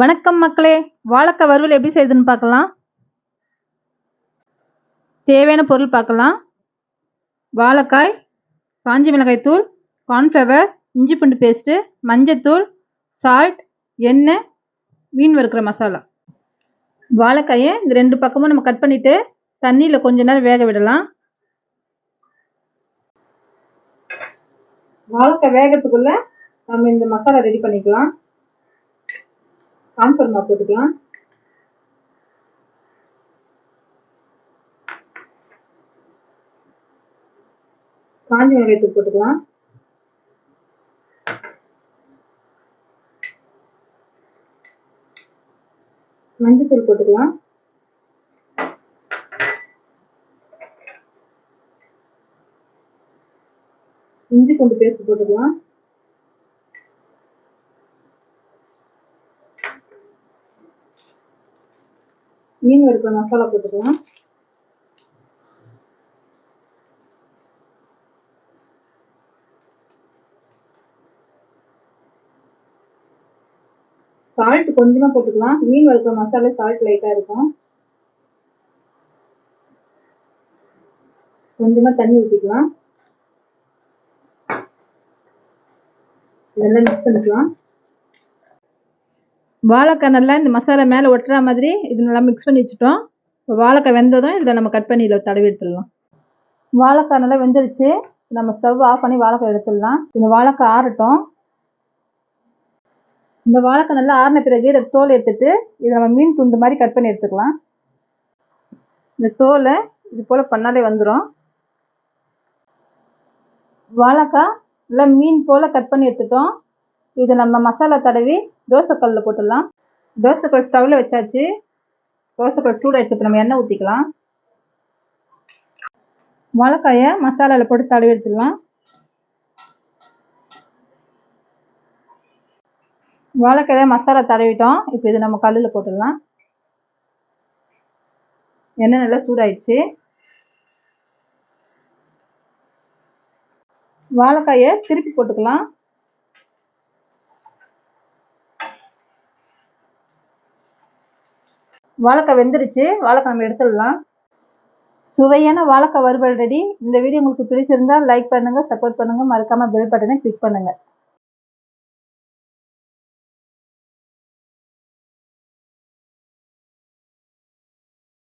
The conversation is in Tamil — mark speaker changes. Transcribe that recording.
Speaker 1: வணக்கம் மக்களே வாழைக்காய் வறுவல் எப்படி செய்யுதுன்னு பார்க்கலாம். தேவையான பொருள் பார்க்கலாம். வாழைக்காய் காஞ்சி மிளகாய் தூள் கார்ன்ஃப்ளவர் இஞ்சி பூண்டு பேஸ்ட்டு மஞ்சத்தூள் சால்ட் எண்ணெய் மீன் வறுக்கிற மசாலா. வாழைக்காயை இந்த ரெண்டு பக்கமும் நம்ம கட் பண்ணிவிட்டு தண்ணியில் கொஞ்ச நேரம் வேக விடலாம். வாழைக்காய் வேகத்துக்குள்ளே நம்ம இந்த மசாலா ரெடி பண்ணிக்கலாம். கான்ஃபர் போட்டுக்கலாம். காஞ்சி மிளகாய் தூள் போட்டுக்கலாம். மஞ்சத்தூள் போட்டுக்கலாம். இஞ்சி பூண்டு பேஸ்ட் போட்டுக்கலாம். மீன் வறுக்கிற மசாலா போட்டுக்கலாம். சால்ட் கொஞ்சமா போட்டுக்கலாம். மீன் வறுக்கிற மசாலா சால்ட் லைட்டா இருக்கும். கொஞ்சமா தண்ணி ஊற்றிக்கலாம் இதெல்லாம் மிக்ஸ் பண்ணிக்கலாம். வாழைக்காய் நல்லா இந்த மசாலா மேலே ஒட்டுற மாதிரி இது நல்லா மிக்ஸ் பண்ணி வச்சுட்டோம். இப்போ வாழைக்காய் வெந்ததும் இதில் நம்ம கட் பண்ணி இதில் தடவி எடுத்துடலாம். வாழைக்காய் நல்லா வெந்துருச்சு நம்ம ஸ்டவ் ஆஃப் பண்ணி வாழைக்காய் எடுத்துடலாம். இந்த வாழைக்காய் ஆறட்டும். இந்த வாழைக்காய் நல்லா ஆறின பிறகு இதை தோல் எடுத்துட்டு இதை நம்ம மீன் துண்டு மாதிரி கட் பண்ணி எடுத்துக்கலாம். இந்த தோலை இது போல் பண்ணாலே வந்துடும் வாழைக்காய் நல்லா மீன் போல் கட் பண்ணி எடுத்துட்டோம். இது நம்ம மசாலா தடவி தோசைக்கல்லில் போட்டுடலாம். தோசைக்கல் ஸ்டவ்வில் வச்சாச்சு. தோசைக்கல் சூடாயிடுச்சு. இப்போ நம்ம எண்ணெய் ஊற்றிக்கலாம் மிளகாயை மசாலாவில் போட்டு தடவி எடுத்துடலாம். வாழைக்காயை மசாலா தடவிட்டோம். இப்போ இது நம்ம கல்லில் போட்டுடலாம். எண்ணெய் நல்லா சூடாயிடுச்சு. வாழைக்காயை திருப்பி போட்டுக்கலாம். வாழைக்காய் வெந்துருச்சு. வாழைக்காய் நம்ம எடுத்துடலாம். சுவையான வாழைக்காய் வறுவல் ரெடி இந்த வீடியோ உங்களுக்கு பிடிச்சிருந்தா லைக் பண்ணுங்கள் சப்போர்ட் பண்ணுங்கள் மறக்காமல் பெல் பட்டனை கிளிக் பண்ணுங்கள்